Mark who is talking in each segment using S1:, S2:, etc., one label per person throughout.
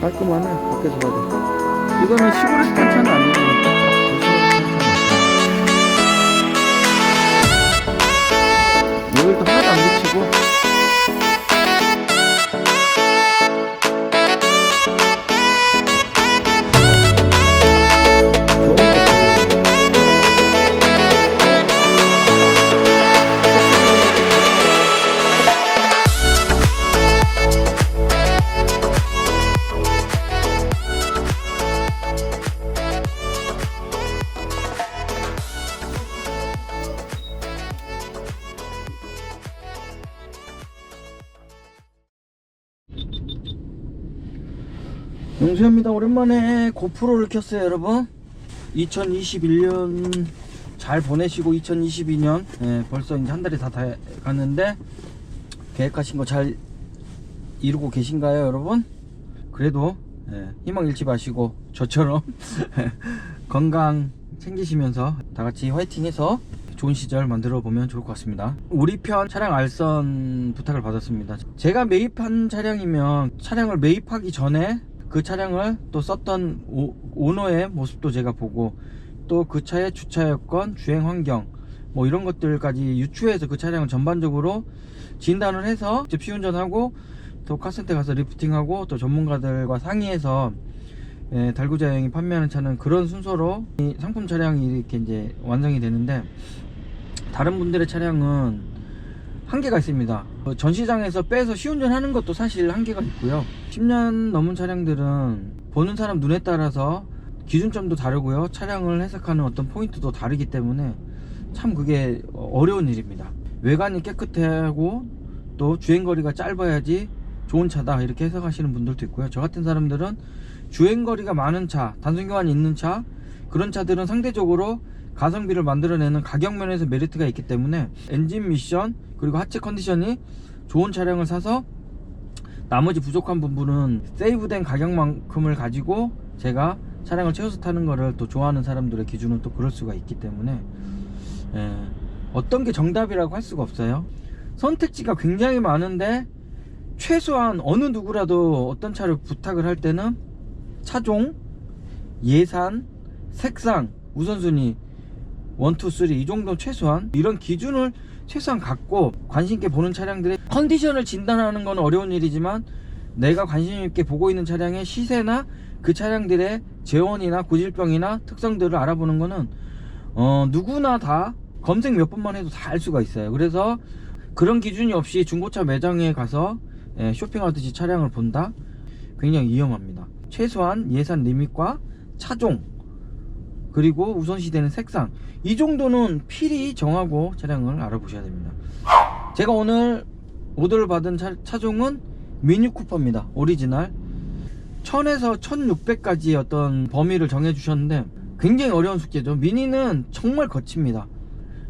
S1: 깔끔하네 밖에서 봐도. 이거는 시골에서 탄 차는 아니고 여기도 하나도 안 미치고 용수입니다. 오랜만에 고프로를 켰어요, 여러분. 2021년 잘 보내시고 2022년 예, 벌써 이제 한 달이 다, 다 갔는데 계획하신 거 잘 이루고 계신가요, 여러분? 그래도 예, 희망 잃지 마시고 저처럼 건강 챙기시면서 다 같이 화이팅해서 좋은 시절 만들어 보면 좋을 것 같습니다. 우리 편 차량 알선 부탁을 받았습니다. 제가 매입한 차량이면 차량을 매입하기 전에 그 차량을 또 썼던 오, 오너의 모습도 제가 보고 또 그 차의 주차 여건, 주행 환경 뭐 이런 것들까지 유추해서 그 차량을 전반적으로 진단을 해서 직접 시운전하고 또 카센터 가서 리프팅하고 또 전문가들과 상의해서 예, 달구자 여행이 판매하는 차는 그런 순서로 이 상품 차량이 이렇게 이제 완성이 되는데 다른 분들의 차량은 한계가 있습니다. 어, 전시장에서 빼서 시운전하는 것도 사실 한계가 있고요. 10년 넘은 차량들은 보는 사람 눈에 따라서 기준점도 다르고요. 차량을 해석하는 어떤 포인트도 다르기 때문에 참 그게 어려운 일입니다. 외관이 깨끗하고 또 주행거리가 짧아야지 좋은 차다 이렇게 해석하시는 분들도 있고요. 저 같은 사람들은 주행거리가 많은 차, 단순 교환이 있는 차 그런 차들은 상대적으로 가성비를 만들어내는 가격 면에서 메리트가 있기 때문에 엔진 미션 그리고 하체 컨디션이 좋은 차량을 사서 나머지 부족한 부분은 세이브된 가격만큼을 가지고 제가 차량을 채워서 타는 거를 또 좋아하는 사람들의 기준은 또 그럴 수가 있기 때문에 예, 어떤 게 정답이라고 할 수가 없어요. 선택지가 굉장히 많은데 최소한 어느 누구라도 어떤 차를 부탁을 할 때는 차종, 예산, 색상, 우선순위 1, 2, 3이 정도 최소한 이런 기준을 최소한 갖고 관심 있게 보는 차량들의 컨디션을 진단하는 건 어려운 일이지만 내가 관심 있게 보고 있는 차량의 시세나 그 차량들의 재원이나 고질병이나 특성들을 알아보는 거는 어 누구나 다 검색 몇 번만 해도 다 알 수가 있어요. 그래서 그런 기준이 없이 중고차 매장에 가서 예, 쇼핑하듯이 차량을 본다? 굉장히 위험합니다. 최소한 예산 리밋과 차종 그리고 우선시되는 색상. 이 정도는 필히 정하고 차량을 알아보셔야 됩니다. 제가 오늘 오더를 받은 차, 차종은 미니 쿠퍼입니다. 오리지널. 1000에서 1600까지 어떤 범위를 정해 주셨는데 굉장히 어려운 숙제죠. 미니는 정말 거칩니다.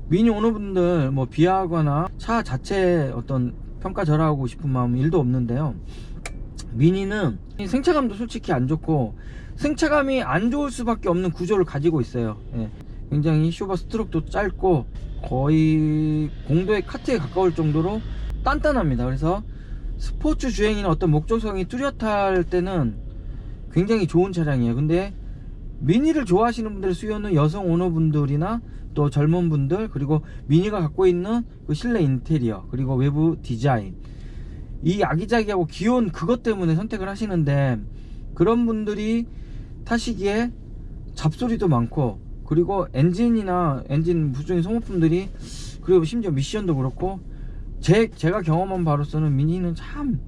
S1: 미니 오너분들 뭐 비하하거나 차 자체 어떤 평가 절하하고 싶은 마음은 일도 없는데요. 미니는 생차감도 솔직히 안 좋고 승차감이 안 좋을 수밖에 없는 구조를 가지고 있어요. 예. 굉장히 쇼바 스트로크도 짧고 거의 공도의 카트에 가까울 정도로 단단합니다. 그래서 스포츠 주행이나 어떤 목적성이 뚜렷할 때는 굉장히 좋은 차량이에요. 근데 미니를 좋아하시는 분들의 수요는 여성 오너분들이나 또 젊은 분들 그리고 미니가 갖고 있는 그 실내 인테리어 그리고 외부 디자인. 이 아기자기하고 귀여운 그것 때문에 선택을 하시는데 그런 분들이 타시기에 잡소리도 많고 그리고 엔진이나 엔진 부중의 소모품들이 그리고 심지어 미션도 그렇고 제, 제가 경험한 바로서는 미니는 참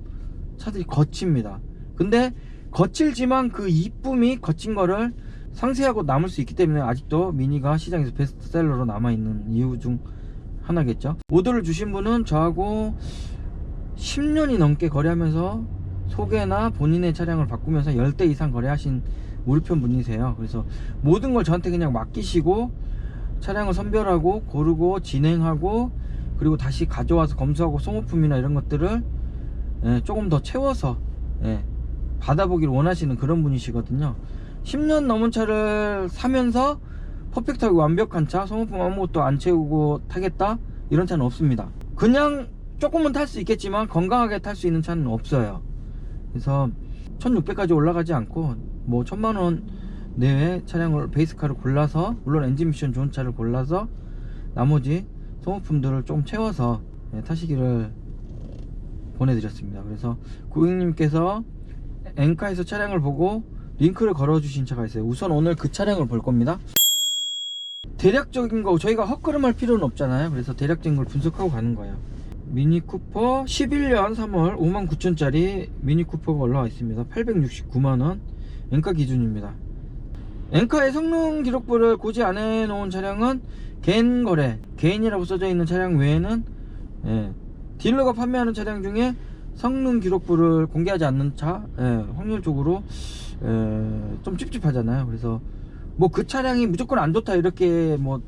S1: 차들이 거칩니다. 근데 거칠지만 그 이쁨이 거친 거를 상세하고 남을 수 있기 때문에 아직도 미니가 시장에서 베스트셀러로 남아있는 이유 중 하나겠죠. 오더를 주신 분은 저하고 10년이 넘게 거래하면서 소개나 본인의 차량을 바꾸면서 10대 이상 거래하신 우리 편 분이세요. 그래서 모든 걸 저한테 그냥 맡기시고 차량을 선별하고 고르고 진행하고 그리고 다시 가져와서 검수하고 소모품이나 이런 것들을 예, 조금 더 채워서 예, 받아보기를 원하시는 그런 분이시거든요. 10년 넘은 차를 사면서 퍼펙트하고 완벽한 차 소모품 아무것도 안 채우고 타겠다? 이런 차는 없습니다. 그냥 조금은 탈 수 있겠지만 건강하게 탈 수 있는 차는 없어요. 그래서 1600까지 올라가지 않고 뭐 1000만원 내외 차량을 베이스카를 골라서 물론 엔진 미션 좋은 차를 골라서 나머지 소모품들을 좀 채워서 예, 타시기를 보내드렸습니다. 그래서 고객님께서 엔카에서 차량을 보고 링크를 걸어주신 차가 있어요. 우선 오늘 그 차량을 볼 겁니다. 대략적인 거 저희가 헛걸음할 필요는 없잖아요. 그래서 대략적인 걸 분석하고 가는 거예요. 미니 쿠퍼 11년 3월 59,000짜리 미니 쿠퍼가 올라와 있습니다. 869만원 엔카 기준입니다. 엔카의 성능 기록부를 고지 안 해놓은 차량은 개인 거래, 개인이라고 써져 있는 차량 외에는 예, 딜러가 판매하는 차량 중에 성능 기록부를 공개하지 않는 차 예, 확률적으로 예, 좀 찝찝하잖아요. 그래서 뭐 그 차량이 무조건 안 좋다 이렇게 뭐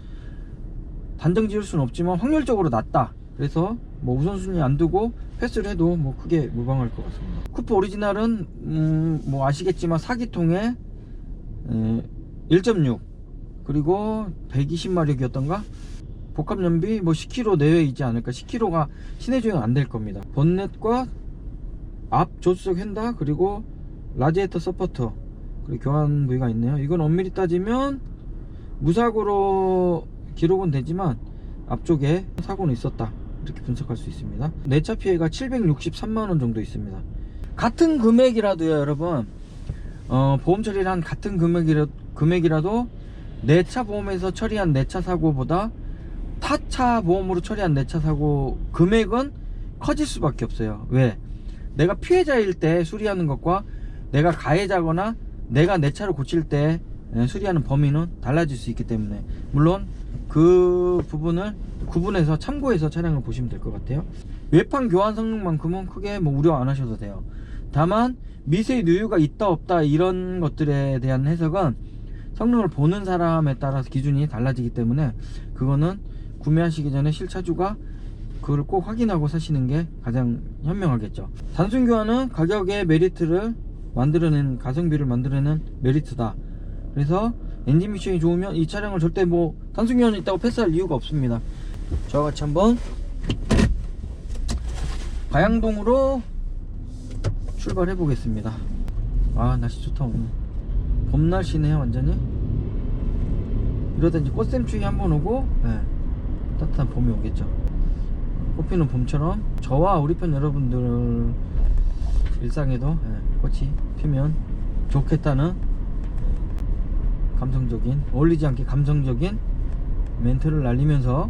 S1: 단정 지을 수는 없지만 확률적으로 낮다. 그래서 뭐 우선순위 안 두고 패스를 해도 뭐 크게 무방할 것 같습니다. 쿠퍼 오리지널은 음, 뭐 아시겠지만 사기통에 1.6 그리고 120마력이었던가? 복합 연비 뭐 10km 내외이지 않을까? 10km가 시내 주행 안 될 겁니다. 본넷과 앞 조수석 휀다 그리고 라지에이터 서포터 그리고 교환 부위가 있네요. 이건 엄밀히 따지면 무사고로 기록은 되지만 앞쪽에 사고는 있었다 이렇게 분석할 수 있습니다 내차 피해가 763만원 정도 있습니다 같은 금액이라도요 여러분 어, 보험 처리를 한 같은 금액이라, 금액이라도 내 차 보험에서 처리한 내 차 사고보다 타차 보험으로 처리한 내 차 사고 금액은 커질 수밖에 없어요. 왜? 내가 피해자일 때 수리하는 것과 내가 가해자거나 내가 내 차를 고칠 때 예, 수리하는 범위는 달라질 수 있기 때문에 물론 그 부분을 구분해서 참고해서 차량을 보시면 될 것 같아요. 외판 교환 성능만큼은 크게 뭐 우려 안 하셔도 돼요. 다만 미세의 누유가 있다 없다 이런 것들에 대한 해석은 성능을 보는 사람에 따라서 기준이 달라지기 때문에 그거는 구매하시기 전에 실차주가 그걸 꼭 확인하고 사시는 게 가장 현명하겠죠 단순 교환은 가격의 메리트를 만들어낸 가성비를 만들어낸 메리트다 그래서 엔진 미션이 좋으면 이 차량을 절대 뭐 단순 교환이 있다고 패스할 이유가 없습니다. 저와 같이 한번 가양동으로 출발해 보겠습니다. 아 날씨 좋다 오늘. 봄 날씨네요 완전히. 이러다 이제 꽃샘추위 한번 오고 예, 따뜻한 봄이 오겠죠. 꽃피는 봄처럼 저와 우리 편 여러분들 일상에도 예, 꽃이 피면 좋겠다는 예, 감성적인 어울리지 않게 감성적인 멘트를 날리면서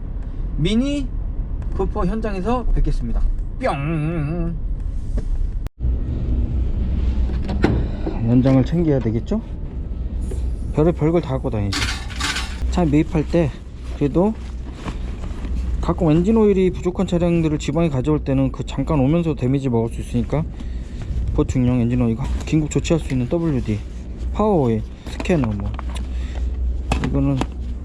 S1: 미니 쿠퍼 현장에서 뵙겠습니다. 뿅! 연장을 챙겨야 되겠죠? 별의 별걸 다 갖고 다니지. 차 매입할 때 그래도 가끔 엔진 오일이 부족한 차량들을 지방에 가져올 때는 그 잠깐 오면서 데미지 먹을 수 있으니까 보충용 엔진 오일 긴급 조치할 수 있는 WD 파워 오일 스캐너 뭐 이거는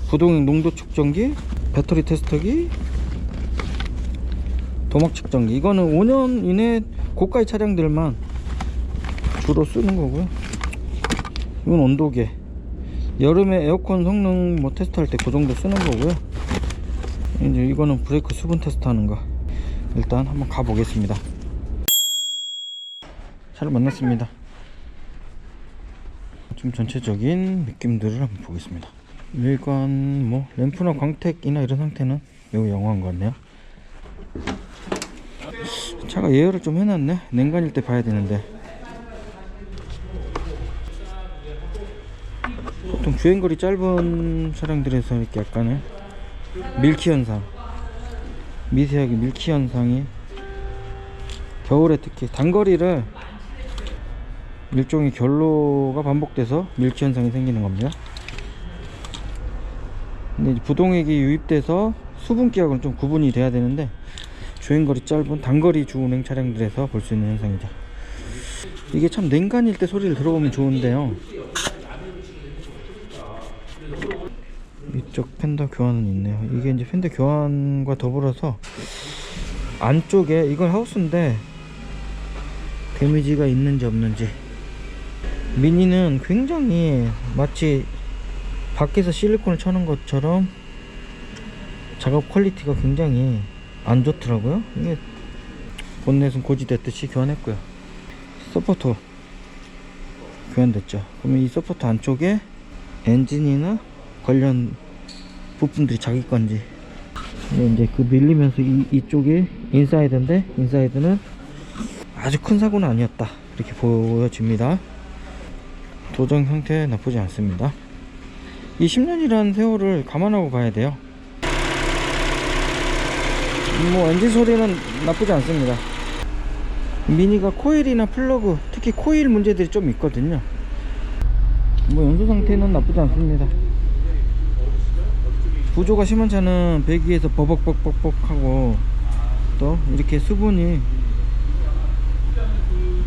S1: 부동액 농도 측정기 배터리 테스터기 도막 측정기 이거는 5년 이내 고가의 차량들만 주로 쓰는 거고요. 이건 온도계. 여름에 에어컨 성능 뭐 테스트할 때 그 정도 쓰는 거고요. 이제 이거는 브레이크 수분 테스트 하는 거. 일단 한번 가보겠습니다. 차를 만났습니다. 좀 전체적인 느낌들을 한번 보겠습니다. 외관 뭐 램프나 광택이나 이런 상태는 매우 영화한 것 같네요. 차가 예열을 좀 해놨네. 냉간일 때 봐야 되는데. 보통 주행거리 짧은 차량들에서 이렇게 약간의 밀키 현상 미세하게 밀키 현상이 겨울에 특히 단거리를 일종의 결로가 반복돼서 밀키 현상이 생기는 겁니다 근데 부동액이 유입돼서 수분기하고는 좀 구분이 돼야 되는데 주행거리 짧은 단거리 주운행 차량들에서 볼 수 있는 현상이죠. 이게 참 냉간일 때 소리를 들어보면 좋은데요. 이쪽 팬더 교환은 있네요. 이게 이제 팬더 교환과 더불어서 안쪽에 이건 하우스인데 데미지가 있는지 없는지. 미니는 굉장히 마치 밖에서 실리콘을 쳐는 것처럼 작업 퀄리티가 굉장히 안 좋더라고요. 이게 본넷은 고지됐듯이 교환했고요. 서포터 교환됐죠. 그러면 이 서포터 안쪽에 엔진이나 관련 부품들이 자기 건지. 네, 이제 그 밀리면서 이, 이쪽이 인사이드인데 인사이드는 아주 큰 사고는 아니었다. 이렇게 보여집니다. 도장 상태 나쁘지 않습니다 이 10년이라는 세월을 감안하고 봐야 돼요. 뭐 엔진 소리는 나쁘지 않습니다. 미니가 코일이나 플러그 특히 코일 문제들이 좀 있거든요. 뭐 연소 상태는 나쁘지 않습니다. 부조가 심한 차는 배기에서 버벅벅벅벅 하고 또 이렇게 수분이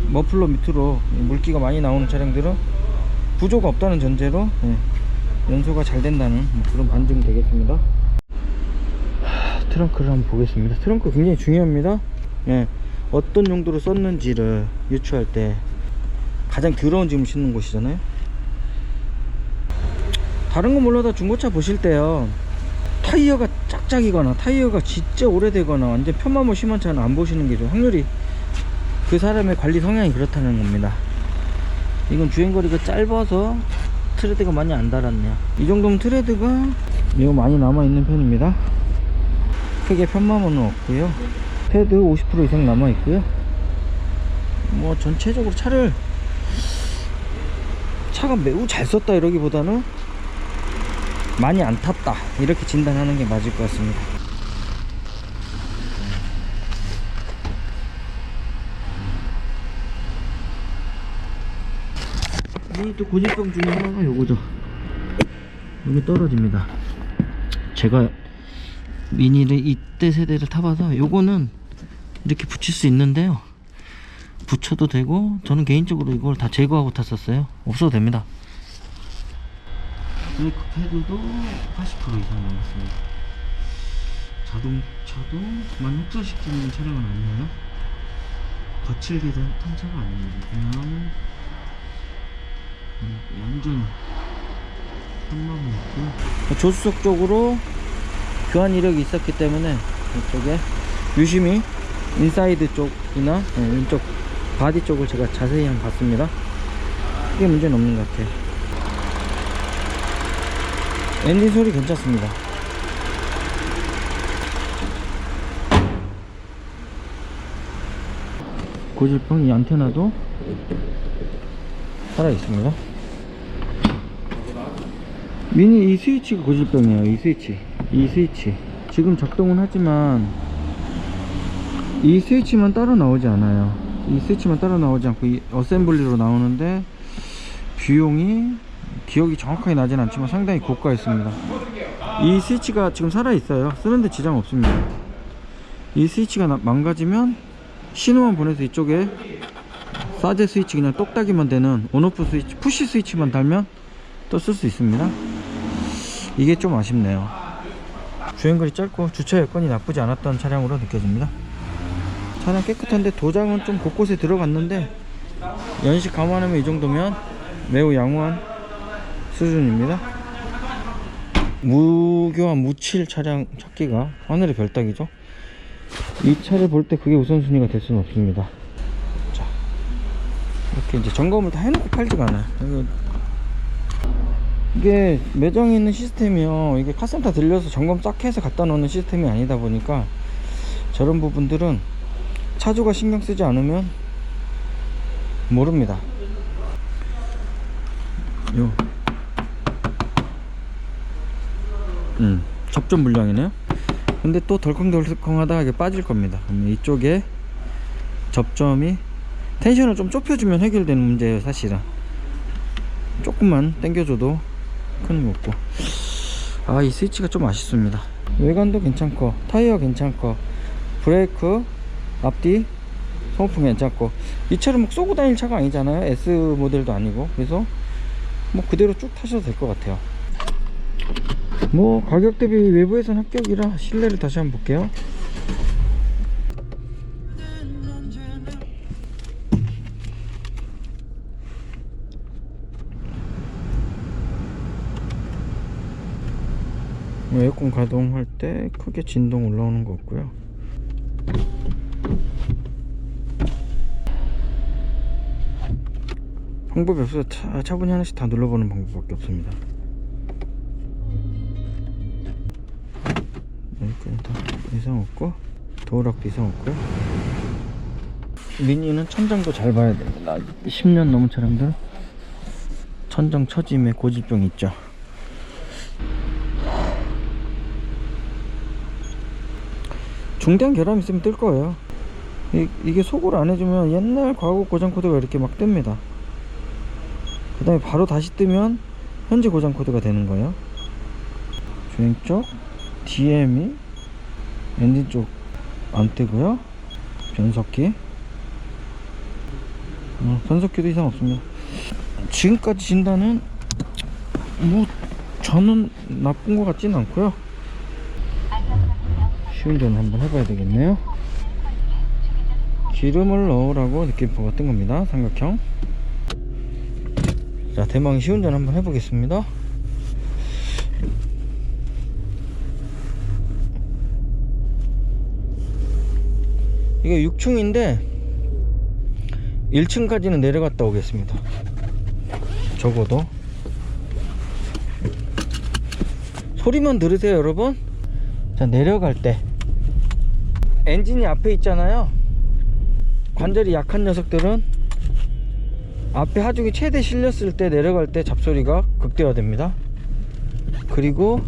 S1: 머플러 밑으로 물기가 많이 나오는 차량들은 부조가 없다는 전제로 예, 연소가 잘 된다는 뭐 그런 반증이 되겠습니다. 하, 트렁크를 한번 보겠습니다. 트렁크 굉장히 중요합니다. 예, 어떤 용도로 썼는지를 유추할 때 가장 더러운 짐을 싣는 곳이잖아요. 다른 건 몰라도 중고차 보실 때요. 타이어가 짝짝이거나 타이어가 진짜 오래되거나 완전 편마모 심한 차는 안 보시는 게 좀 확률이 그 사람의 관리 성향이 그렇다는 겁니다. 이건 주행거리가 짧아서 트레드가 많이 안 달았네요. 이 정도면 트레드가 매우 많이 남아 있는 편입니다. 크게 편마모는 없고요. 패드 50% 이상 남아 있고요. 뭐 전체적으로 차를 차가 매우 잘 썼다 이러기보다는 많이 안 탔다. 이렇게 진단하는 게 맞을 것 같습니다 이또 고질병 중에 하나가 요거죠. 여기 떨어집니다. 제가 미니를 이때 세대를 타봐서 요거는 이렇게 붙일 수 있는데요. 붙여도 되고 저는 개인적으로 이걸 다 제거하고 탔었어요. 없어도 됩니다. 브레이크 패드도 80% 이상 남았습니다. 자동차도 그만 흡수시키는 차량은 아니에요. 거칠게 된- 탄 차가 아닙니다. 그냥 음, 완전 한마음 있고. 조수석 쪽으로 교환 이력이 있었기 때문에 이쪽에 유심히 인사이드 쪽이나 어, 왼쪽 바디 쪽을 제가 자세히 한번 봤습니다. 크게 문제는 없는 것 같아요. 엔진 소리 괜찮습니다. 고질병 이 안테나도 살아 있습니다 미니 이 스위치가 고질병이에요 이 스위치. 이 스위치. 지금 작동은 하지만 이 스위치만 따로 나오지 않아요. 이 스위치만 따로 나오지 않고 이 어셈블리로 나오는데 비용이 기억이 정확하게 나진 않지만 상당히 고가였습니다. 이 스위치가 지금 살아 있어요. 쓰는데 지장 없습니다. 이 스위치가 나- 망가지면 신호만 보내서 이쪽에 사제 스위치 그냥 똑딱이만 되는 온오프 스위치 푸시 스위치만 달면 또 쓸 수 있습니다. 이게 좀 아쉽네요. 주행거리 짧고 주차 여건이 나쁘지 않았던 차량으로 느껴집니다. 차량 깨끗한데 도장은 좀 곳곳에 들어갔는데 연식 감안하면 이 정도면 매우 양호한 수준입니다. 무교환 무칠 차량 찾기가 하늘의 별따기죠. 이 차를 볼 때 그게 우선순위가 될 수는 없습니다. 자 이렇게 이제 점검을 다 해놓고 팔지가 않아요 이게 매장에 있는 시스템이요. 이게 카센터 들려서 점검 싹 해서 갖다 놓는 시스템이 아니다 보니까 저런 부분들은 차주가 신경 쓰지 않으면 모릅니다. 요. 음, 접점 물량이네요. 근데 또 덜컹덜컹하다가 이게 빠질 겁니다. 그러면 이쪽에 접점이 텐션을 좀 좁혀주면 해결되는 문제예요 사실은. 조금만 당겨줘도 큰거 없고. 아 이 스위치가 좀 아쉽습니다. 외관도 괜찮고 타이어 괜찮고 브레이크 앞뒤 소모품 괜찮고. 이 차를 막 쏘고 다닐 차가 아니잖아요. S 모델도 아니고. 그래서 뭐 그대로 쭉 타셔도 될 것 같아요. 뭐 가격 대비 외부에선 합격이라 실내를 다시 한번 볼게요 에어컨 가동할 때 크게 진동 올라오는 거 없고요. 방법이 없어서 차, 차분히 하나씩 다 눌러보는 방법밖에 없습니다. 여기까지 다 이상 없고 도어락도 이상 없고요. 미니는 천장도 잘 봐야 됩니다. 10년 넘은 차량들. 천장 처짐에 고질병 있죠 중대한 결함 있으면 뜰 거예요. 이, 이게 속을 안 해주면 옛날 과거 고장 코드가 이렇게 막 뜹니다. 그 다음에 바로 다시 뜨면 현재 고장 코드가 되는 거예요. 주행 쪽 DM이 엔진 쪽 안 뜨고요. 변속기. 어, 변속기도 이상 없습니다. 지금까지 진단은 뭐 저는 나쁜 것 같지는 않고요 시운전 한번 해봐야 되겠네요. 기름을 넣으라고 느낌표가 뜬 겁니다 삼각형. 자 대망 시운전 한번 해보겠습니다. 이게 6층인데 1층까지는 내려갔다 오겠습니다. 적어도. 소리만 들으세요 여러분. 자 내려갈 때 엔진이 앞에 있잖아요. 관절이 약한 녀석들은 앞에 하중이 최대 실렸을 때 내려갈 때 잡소리가 극대화됩니다. 그리고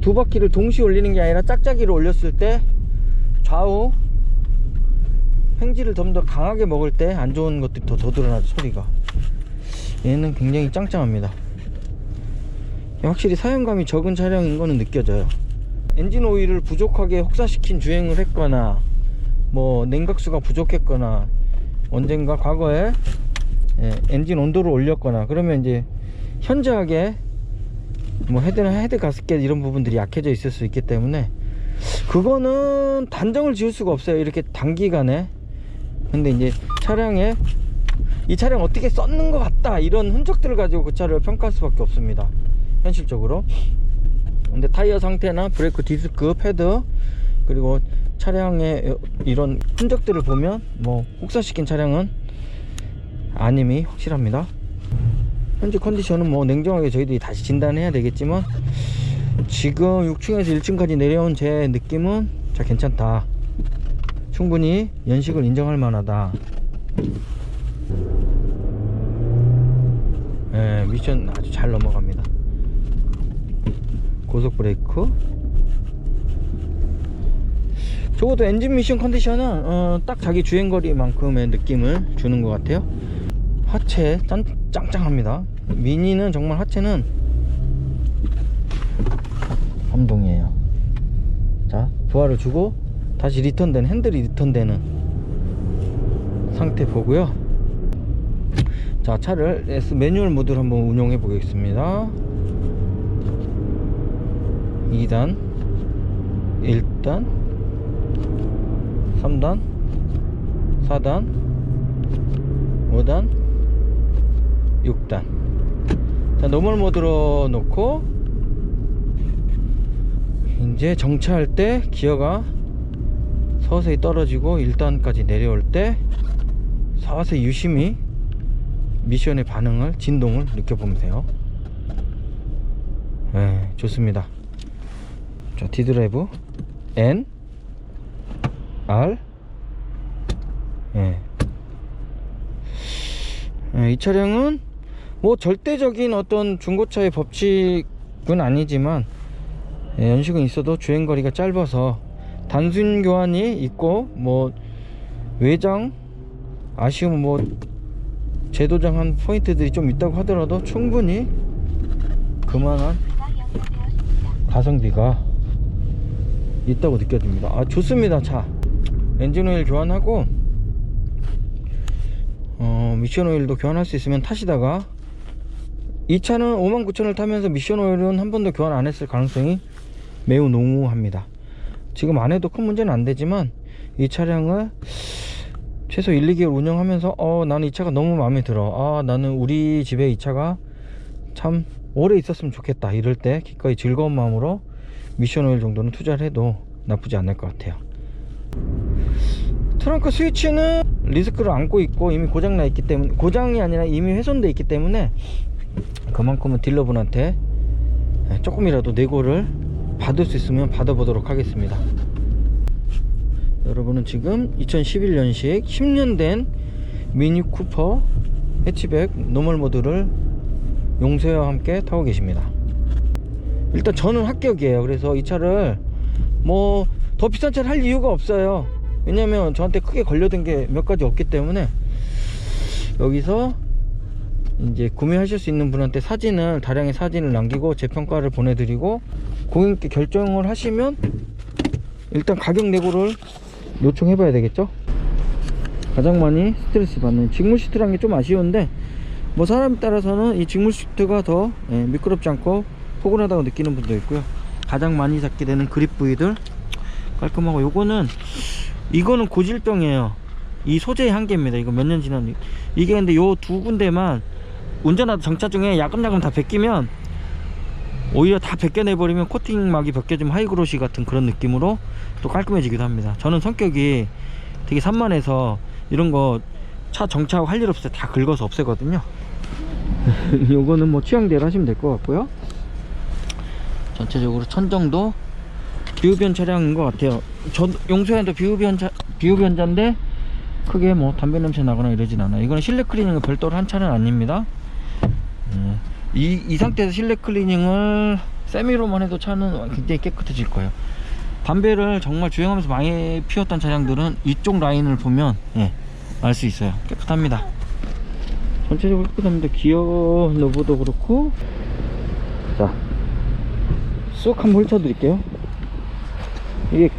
S1: 두 바퀴를 동시에 올리는 게 아니라 짝짝이를 올렸을 때 좌우 횡지를 좀 더 강하게 먹을 때 안 좋은 것들이 더, 더 드러나죠 소리가. 얘는 굉장히 짱짱합니다. 확실히 사용감이 적은 차량인 거는 느껴져요 엔진 오일을 부족하게 혹사시킨 주행을 했거나 뭐 냉각수가 부족했거나 언젠가 과거에 예, 엔진 온도를 올렸거나 그러면 이제 현저하게 뭐 헤드나 헤드 가스켓 이런 부분들이 약해져 있을 수 있기 때문에 그거는 단정을 지을 수가 없어요 이렇게 단기간에. 근데 이제 차량에 이 차량 어떻게 썼는 것 같다 이런 흔적들을 가지고 그 차를 평가할 수밖에 없습니다 현실적으로 근데 타이어 상태나 브레이크 디스크 패드 그리고 차량의 이런 흔적들을 보면 뭐 혹사시킨 차량은 아님이 확실합니다. 현재 컨디션은 뭐 냉정하게 저희들이 다시 진단해야 되겠지만 지금 6층에서 1층까지 내려온 제 느낌은 자 괜찮다. 충분히 연식을 인정할 만하다. 예, 미션 아주 잘 넘어갑니다 고속 브레이크. 적어도 엔진 미션 컨디션은 어, 딱 자기 주행거리만큼의 느낌을 주는 것 같아요. 하체 짱, 짱짱합니다. 미니는 정말 하체는 감동이에요. 자 부하를 주고 다시 리턴된 핸들이 리턴되는 상태 보고요. 자 차를 S 매뉴얼 모드로 한번 운용해 보겠습니다 2단 1단 3단 4단 5단 6단. 자 노멀 모드로 놓고 이제 정차할 때 기어가 서서히 떨어지고 1단까지 내려올 때 서서히 유심히 미션의 반응을 진동을 느껴보면 돼요. 네, 좋습니다 자 D드라이브. N. R. 예. 예, 이 차량은 뭐 절대적인 어떤 중고차의 법칙은 아니지만 예, 연식은 있어도 주행거리가 짧아서 단순 교환이 있고 뭐 외장 아쉬운 뭐 재도장한 포인트들이 좀 있다고 하더라도 충분히 그만한 가성비가 있다고 느껴집니다. 아 좋습니다. 차 엔진 오일 교환하고 어, 미션 오일도 교환할 수 있으면 타시다가 이 차는 59,000을 타면서 미션 오일은 한 번도 교환 안 했을 가능성이 매우 농후합니다. 지금 안 해도 큰 문제는 안 되지만 이 차량을 최소 1, 2개월 운영하면서 어 나는 이 차가 너무 마음에 들어. 아 나는 우리 집에 이 차가 참 오래 있었으면 좋겠다. 이럴 때 기꺼이 즐거운 마음으로 미션 오일 정도는 투자를 해도 나쁘지 않을 것 같아요. 트렁크 스위치는 리스크를 안고 있고 이미 고장나 있기 때문에 고장이 아니라 이미 훼손돼 있기 때문에 그만큼은 딜러분한테 조금이라도 내고를 받을 수 있으면 받아보도록 하겠습니다. 여러분은 지금 2011년식 10년 된 미니 쿠퍼 해치백 노멀 모드를 용서와 함께 타고 계십니다 일단 저는 합격이에요. 그래서 이 차를 뭐 더 비싼 차를 할 이유가 없어요. 왜냐면 저한테 크게 걸려든 게 몇 가지 없기 때문에 여기서 이제 구매하실 수 있는 분한테 사진을 다량의 사진을 남기고 재평가를 보내드리고 고객님께 결정을 하시면 일단 가격 내고를 요청해 봐야 되겠죠? 가장 많이 스트레스 받는 직물 시트라는 게 좀 아쉬운데 뭐 사람에 따라서는 이 직물 시트가 더 예, 미끄럽지 않고 포근하다고 느끼는 분도 있고요. 가장 많이 잡게 되는 그립 부위들. 깔끔하고 요거는 이거는 고질병이에요. 이 소재의 한계입니다. 이거 몇 년 지난 이게 근데 요 두 군데만 운전하다 정차 중에 야금야금 다 벗기면 오히려 다 벗겨내 버리면 코팅막이 벗겨지면 하이그로시 같은 그런 느낌으로 또 깔끔해지기도 합니다. 저는 성격이 되게 산만해서 이런 거 차 정차하고 할 일 없을 때 다 긁어서 없애거든요. 요거는 뭐 취향대로 하시면 될 것 같고요 전체적으로 천정도 비흡연 차량인 것 같아요. 저 용서해도 비흡연 차 비흡연자인데 크게 뭐 담배 냄새 나거나 이러진 않아요. 이거는 실내 클리닝을 별도로 한 차는 아닙니다. 예. 이, 이 상태에서 실내 클리닝을 세미로만 해도 차는 굉장히 깨끗해질 거예요. 담배를 정말 주행하면서 많이 피웠던 차량들은 이쪽 라인을 보면 예, 알 수 있어요. 깨끗합니다. 전체적으로 깨끗합니다. 기어 너브도 그렇고. 자 쑥 한번 훑어 드릴게요. 이게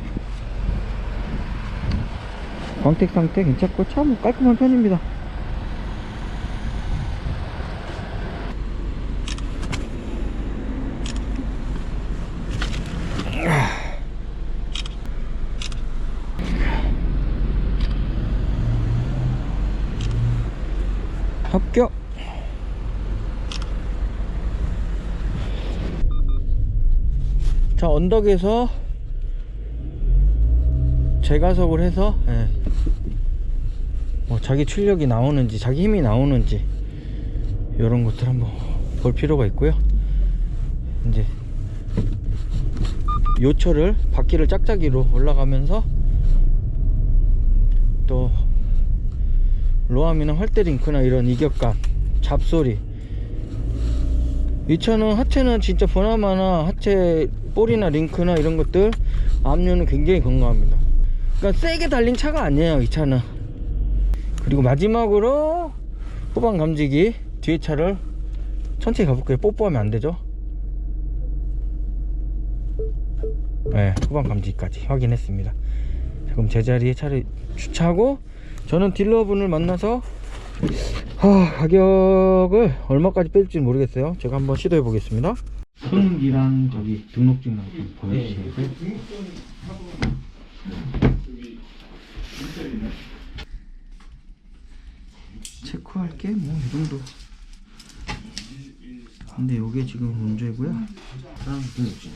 S1: 광택 상태 괜찮고 참 깔끔한 편입니다 합격 자 언덕에서 재가속을 해서 예. 뭐 자기 출력이 나오는지 자기 힘이 나오는지 이런 것들 한번 볼 필요가 있고요 이제 요철을 바퀴를 짝짝이로 올라가면서 또 로암이나 활대링크나 이런 이격감 잡소리 이 차는 하체는 진짜 보나마나 하체 볼이나 링크나 이런 것들 압류는 굉장히 건강합니다. 그러니까 세게 달린 차가 아니에요 이 차는. 그리고 마지막으로 후방 감지기 뒤에 차를 천천히 가볼게요. 뽀뽀하면 안 되죠? 네 후방 감지기까지 확인했습니다. 자, 그럼 제자리에 차를 주차하고 저는 딜러분을 만나서 하, 가격을 얼마까지 뺄지 모르겠어요. 제가 한번 시도해 보겠습니다 손기랑 저기 등록증이랑 좀 보여주시겠어요? 체크할 게 뭐 이 정도 근데 요게 지금 문제고요
S2: 사람 등록증.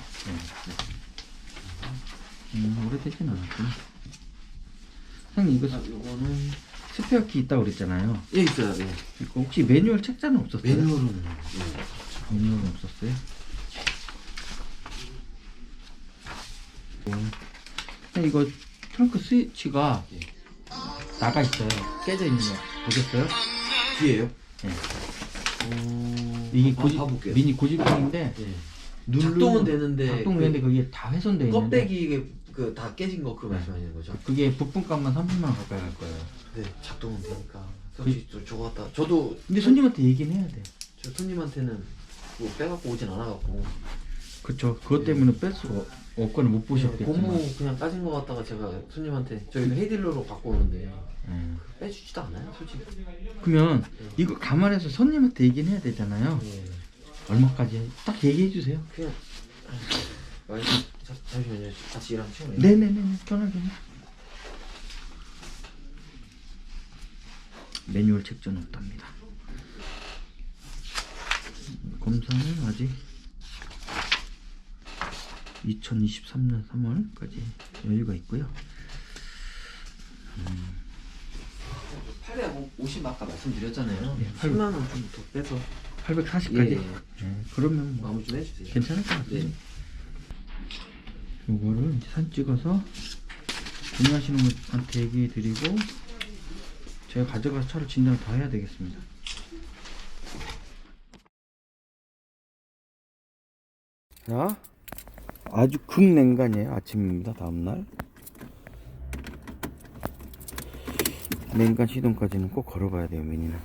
S1: 음, 오래되진 않았구나 형님 이거
S2: 요거는
S1: 스페어키 있다고 그랬잖아요
S2: 예 있어요. 예.
S1: 이거 혹시 매뉴얼 책자는 없었어요?
S2: 매뉴얼은 예.
S1: 매뉴얼은 없었어요? 형 이거 트렁크 스위치가
S2: 예.
S1: 나가 있어요 깨져 있는 거 보셨어요?
S2: 뒤에요?
S1: 예.
S2: 어...
S1: 이게
S2: 한번
S1: 고집
S2: 봐볼게요.
S1: 미니 고집형인데
S2: 예. 작동은 되는데
S1: 작동은 되는데 그게 다 훼손돼
S2: 그
S1: 있는데
S2: 껍데기 그 다 깨진 거그 말씀하시는 거죠?
S1: 그게 부품값만 30만 원 가까이 갈 거예요
S2: 네 작동은 되니까. 솔직히 저 저거 갖다 저도
S1: 근데 손님한테 얘기는 해야 돼
S2: 저 손님한테는 뭐 빼갖고 오진 않아갖고
S1: 그쵸. 그것 때문에 뺄 수가 없- 없거나 못 보셨겠지만.
S2: 고무 그냥 까진 거 갖다가 제가 손님한테 저희 헤이딜러로 갖고 오는데
S1: 예.
S2: 빼주지도 않아요 솔직히.
S1: 그러면 이거 감안해서 손님한테 얘기는 해야 되잖아요.
S2: 예.
S1: 얼마까지 딱 얘기해 주세요.
S2: 그냥 아, 자, 잠시만요. 같이 일하는 친구
S1: 네네네 편하게. 매뉴얼 책자는 없답니다. 검사는 아직 2023년 3월까지 여유가 있고요
S2: 850 아까 말씀드렸잖아요.
S1: 예,
S2: 10만 원 좀 더 빼서
S1: 840까지?
S2: 예, 예.
S1: 네, 그러면 뭐
S2: 마무리 좀 해주세요.
S1: 괜찮을 것 같아요.
S2: 네.
S1: 요거를 이제 산 찍어서 구매하시는 분한테 얘기해 드리고 제가 가져가서 차로 진단을 다 해야 되겠습니다. 자, 아주 극냉간이에요. 아침입니다. 다음날. 냉간 시동까지는 꼭 걸어봐야 돼요, 미니는.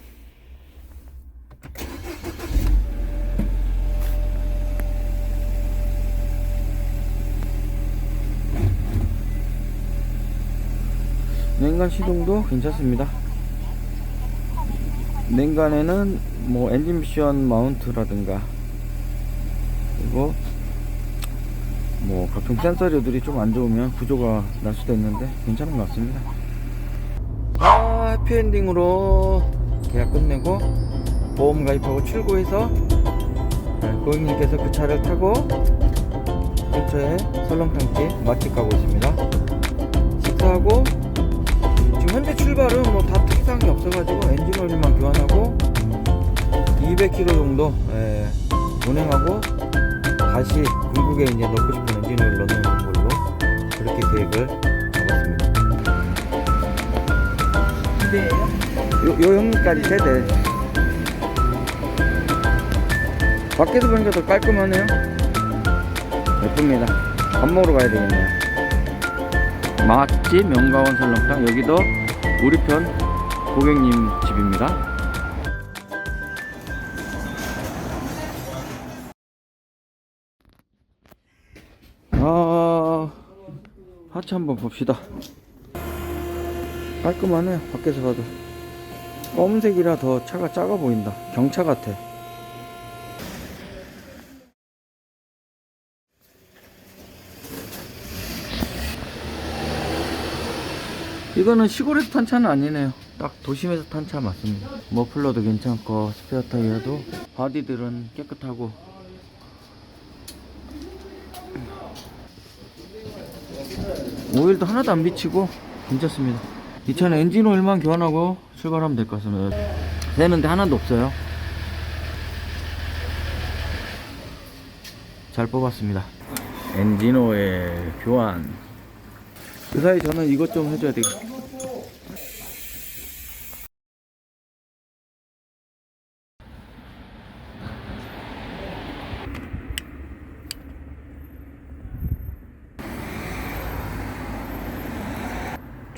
S1: 냉간 시동도 괜찮습니다. 냉간에는 뭐 엔진 미션 마운트라든가 그리고 뭐 각종 센서류들이 좀 안 좋으면 구조가 날 수도 있는데 괜찮은 것 같습니다. 아 해피엔딩으로 계약 끝내고 보험 가입하고 출고해서 네, 고객님께서 그 차를 타고 근처에 설렁탕집 맛집 가고 있습니다. 식사하고 지금 현재 출발은 뭐 다 특이사항이 없어가지고 엔진 오일만 교환하고 200km 정도 예, 운행하고 다시 궁극에 이제 넣고 싶은 엔진 오일 넣는 걸로 그렇게 계획을 잡았습니다. 요, 요 형님까지 세대. 밖에서 보니까 더 깔끔하네요. 예쁩니다. 밥 먹으러 가야 되겠네요. 맛집 명가원 설렁탕 여기도 우리 편 고객님 집입니다. 하체 한번 봅시다. 깔끔하네 밖에서 봐도 검은색이라 더 차가 작아 보인다. 경차 같아. 이거는 시골에서 탄 차는 아니네요. 딱 도심에서 탄 차 맞습니다. 머플러도 괜찮고 스페어 타이어도 바디들은 깨끗하고 오일도 하나도 안 비치고 괜찮습니다. 이 차는 엔진 오일만 교환하고 출발하면 될 것 같습니다. 새는데 하나도 없어요. 잘 뽑았습니다. 엔진 오일 교환. 그 사이 저는 이것 좀 해줘야 되겠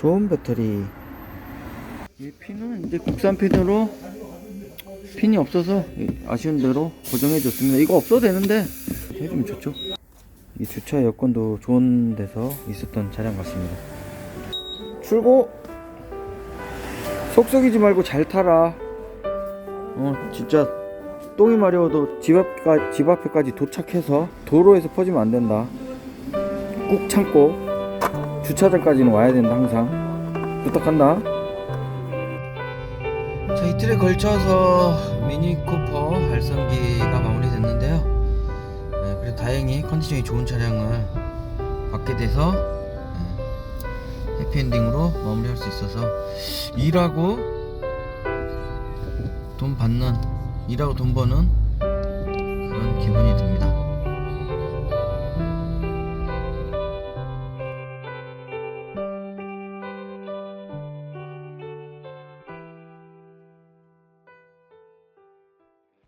S1: 좋은 배터리. 이 핀은 이제 국산 핀으로 핀이 없어서 아쉬운 대로 고정해 줬습니다. 이거 없어도 되는데 해주면 좋죠. 이 주차 여건도 좋은 데서 있었던 차량 같습니다. 출고! 속속이지 말고 잘 타라. 어, 진짜 똥이 마려워도 집, 앞까, 집 앞에까지 도착해서 도로에서 퍼지면 안 된다. 꾹 참고 주차장까지는 와야 된다, 항상. 부탁한다. 자, 이틀에 걸쳐서 미니 쿠퍼 발성기가 마무리됐는데요. 네, 그래도 다행히 컨디션이 좋은 차량을 받게 돼서 네, 해피엔딩으로 마무리할 수 있어서 일하고 돈 받는 일하고 돈 버는 그런 기분이 듭니다.